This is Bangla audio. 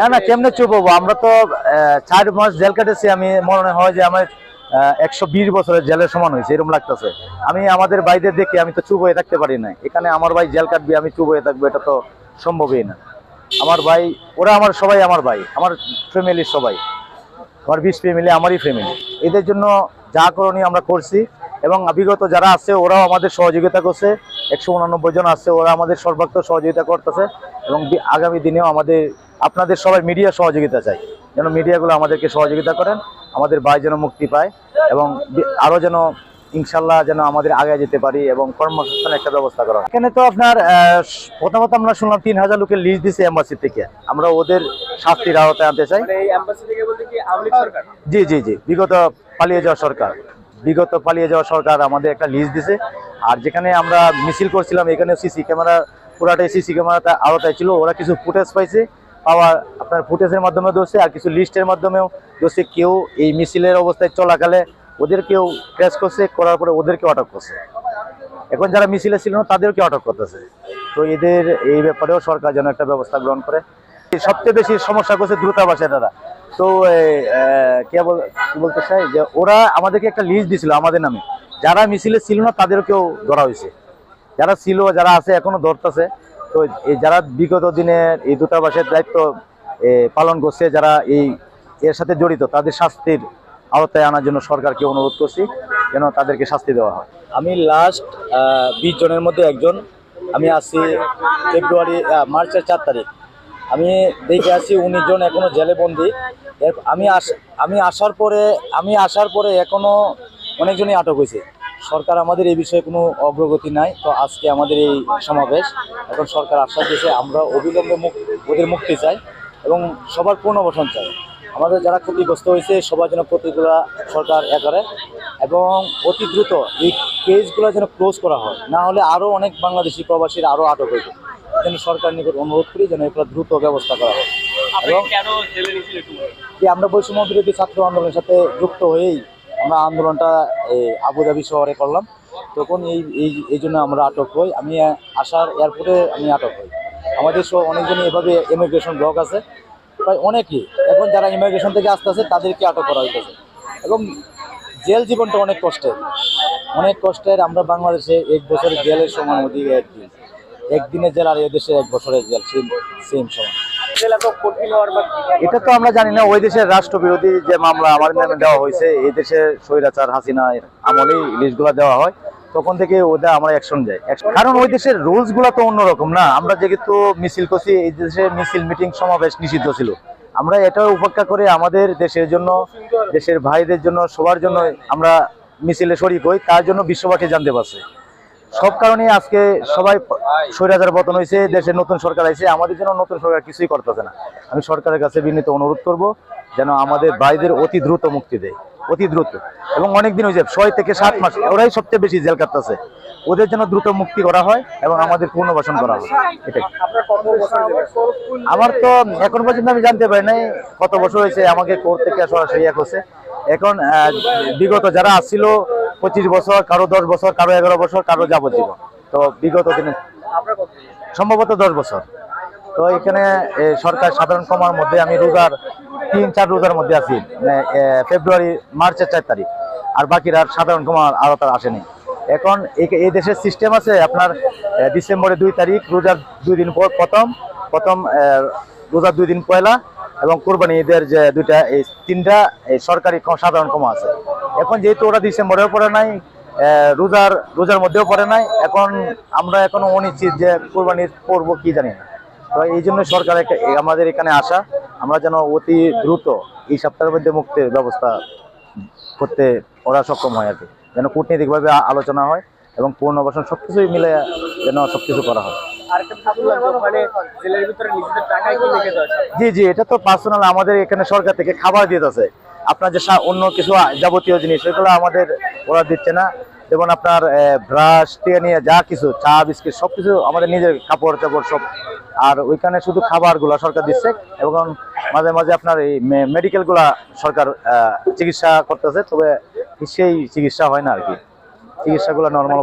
না না কেমনে চুপ হব আমরা তো চার মাস জেল কাটেছি আমি মনে হয় যে আমার একশো বিশ বছরের জেলের সমান হয়েছে এরকম লাগতেছে। আমি আমাদের বাইরে দেখে আমি তো চুপ হয়ে থাকতে পারি না এখানে আমার ভাই জেল কাটবে আমি চুপ হয়ে থাকব এটা তো সম্ভবই না। আমার ভাই ওরা আমার সবাই আমার ভাই আমার ফ্যামিলির সবাই। আমার বিশ ফ্যামিলি আমারই ফ্যামিলি এদের জন্য যা করণীয় আমরা করছি এবং বিগত যারা আছে ওরাও আমাদের সহযোগিতা করছে। একশো উনানব্বই জন আছে ওরা আমাদের সর্বাত্ম সহযোগিতা করতেছে এবং আগামী দিনেও আমাদের আপনাদের সবাই মিডিয়া সহযোগিতা চাই। যেন মিডিয়াগুলো আমাদেরকে সহযোগিতা করেন আমাদের ভাই যেন মুক্তি পায় এবং আরও যেন ইনশাল্লাহ যেন আমাদের আগে যেতে পারি এবং কর্মসংস্থানের একটা ব্যবস্থা করা এখানে তো আপনার প্রথমত আমরা শুনলাম তিন হাজার লোকের লিস্ট দিছে এম্বাসি থেকে। আমরা ওদের শাস্তির আওতায় আনতে চাই। মানে জি জি জি। বিগত পালিয়ে যাওয়া সরকার। বিগত পালিয়ে যাওয়া সরকার আমাদের একটা লিস্ট দিছে। আর যেখানে আমরা মিছিল করছিলাম এখানে সিসি ক্যামেরা, পুরাটাই সিসি ক্যামেরাতে আওতায় ছিল। ওরা কিছু ফুটেজ পাইছে পাওয়ার আপনার ফুটেজের মাধ্যমে ধরছে, আর কিছু লিস্টের মাধ্যমেও ধরছে কেউ এই মিছিলের অবস্থায় চলাকালে ওদেরকেও ক্র্যাশ করছে, করার পরে ওদেরকেও আটক করছে। এখন যারা মিছিলে ছিল না তাদেরকে আটক করতেছে। তো এদের এই ব্যাপারেও সরকার যেন একটা ব্যবস্থা গ্রহণ করে। সবচেয়ে বেশি সমস্যা করছে দ্রুতাবাসে তারা তো কি বলতে চাই? যে ওরা আমাদেরকে একটা লিস্ট দিছিল আমাদের নামে। যারা মিছিলে ছিল না, তাদেরকেও ধরা হয়েছে। যারা ছিল, যারা আছে, এখনও ধরতেছে। তো এই যারা বিগত দিনের এই দূতাবাসের দায়িত্ব পালন করছে, যারা এই এর সাথে জড়িত, তাদের শাস্তির আওতায় আনার জন্য সরকারকে অনুরোধ করছি, যেন তাদেরকে শাস্তি দেওয়া হয়। আমি লাস্ট বিশ জনের মধ্যে একজন। আমি আসছি ফেব্রুয়ারি মার্চের চার তারিখ। আমি দেখে আসছি উনিশ জন এখনও জেলে বন্দি আমি আস, আমি আসার পরে, আমি আসার পরে এখনও অনেকজনই আটক হয়েছে। সরকার আমাদের এই বিষয়ে কোনো অগ্রগতি নাই তো আজকে আমাদের এই সমাবেশ। এখন সরকার আশ্বাস দিয়েছে আমরা অবিলম্বে মুখ ওদের মুক্তি চাই এবং সবার পুনর্বাসন চাই। আমাদের যারা ক্ষতিগ্রস্ত হয়েছে সবার যেন প্রতিগুলা সরকার এ করে এবং অতি দ্রুত এই কেসগুলো যেন ক্লোজ করা হয়। না হলে আরও অনেক বাংলাদেশি প্রবাসীরা আরও আটক হয়েছে যেন সরকার নিকট অনুরোধ করি যেন এগুলো দ্রুত ব্যবস্থা করা হয় এবং আমরা বৈষম্য বিরোধী ছাত্র আন্দোলনের সাথে যুক্ত হয়েই আমরা আন্দোলনটা আবুধাবি শহরে করলাম। তখন এই এই জন্য আমরা আটক হই। আমি আসার এয়ারপোর্টে আমি আটক হই। আমাদের সহ অনেকজনই এভাবে ইমিগ্রেশন ব্লক আছে। প্রায় অনেকেই এখন যারা ইমিগ্রেশন থেকে আসতেছে, তাদেরকে আটক করা হইতেছে। এবং জেল জীবনটা অনেক কষ্টের। অনেক কষ্টের। আমরা বাংলাদেশে এক বছরের জেলের সময় ওদিকে একদিন একদিনের জেল আর এদেশে এক বছরের জেল, সেম সেম সময়। এটা তো আমরা জানি না, ওই দেশের রাষ্ট্রবিরোধী যে মামলা আমাদের নামে দেওয়া হয়েছে, এই দেশের স্বৈরাচার হাসিনা আমলেই লিস্টগুলো দেওয়া হয়, তখন থেকে ওদের আমরা অ্যাকশন যাই কারণ ওই দেশের রুলসগুলো তো অন্যরকম না। আমরা যেহেতু মিছিল করছি, এই দেশের মিছিল মিটিং সমাবেশ নিষিদ্ধ ছিল। আমরা এটা উপেক্ষা করে আমাদের দেশের জন্য, দেশের ভাইদের জন্য, সবার জন্য আমরা মিছিলে শরিক হই, তার জন্য বিশ্ববাসী জানতে পারছে। সব কারণে আজকে সবাই স্বৈরাচার পতন হয়েছে দেশের নতুন সরকার আছে আমাদের জন্য নতুন সরকার কিছুই করতেছে না। আমি সরকারের কাছে বিনীত অনুরোধ করব যেন আমাদের ভাইদের অতি দ্রুত মুক্তি দেয়, অতি দ্রুত। এবং অনেকদিন হয়েছে, ছয় থেকে সাত মাস, ওরাই সবচেয়ে বেশি জেল কাটতেছে। ওদের জন্য দ্রুত মুক্তি করা হয় এবং আমাদের পুনর্বাসন করা হয়। এটাই? আমার তো এখন পর্যন্ত আমি জানতে পারি নাই কত বছর হয়েছে আমাকে কোর্ট থেকে সরাসরি এক হচ্ছে এখন বিগত যারা আসছিল পঁচিশ বছর কারও দশ বছর কারও এগারো বছর কারও যাবজ্জীবন। তো বিগত দিনে সম্ভবত দশ বছর। তো এখানে সরকার সাধারণ কমার মধ্যে আমি রোজার তিন চার রোজার মধ্যে আছি। মানে, ফেব্রুয়ারি মার্চের চার তারিখ। আর বাকিরা আর সাধারণ কমার আরও তার আসেনি। এখন এই- দেশের সিস্টেম আছে আপনার ডিসেম্বরের দুই তারিখ রোজার দুই দিন পর প্রথম প্রথম রোজার দুই দিন পয়লা এবং কোরবানি ঈদের যে দুইটা এই তিনটা এই সরকারি সাধারণ কমা আছে। এখন যেহেতু ওরা ডিসেম্বরেও পড়ে নাই রোজার রোজার মধ্যেও পড়ে নাই এখন আমরা এখনও অনিশ্চিত যে কোরবানি করব কি জানি না। তো এই জন্য সরকার আমাদের এখানে আসা আমরা যেন অতি দ্রুত এই সপ্তাহের মধ্যে মুক্তির ব্যবস্থা করতে ওরা সক্ষম হয় আর কি। যেন কূটনীতিকভাবে আলোচনা হয় এবং পুনর্বাসন সবকিছুই মিলে যেন সবকিছু করা হয়। হয়? জি জি এটা তো পার্সোনাল আমাদের এখানে সরকার থেকে খাবার দিতেছে আপনার যে অন্য কিছু যাবতীয় জিনিস, সেগুলো আমাদের ওরা দিচ্ছে না। যেমন আপনার ব্রাশ থেকে নিয়ে যা কিছু, চা, বিস্কিট সব কিছু আমাদের নিজের কাপড় চাপড় সব। আর ওইখানে শুধু খাবারগুলো সরকার দিচ্ছে, এবং মাঝে মাঝে আপনার এই মেডিকেলগুলা সরকার চিকিৎসা করতেছে, তবে সেই চিকিৎসা হয় না আর কি। চিকিৎসাগুলো নর্মাল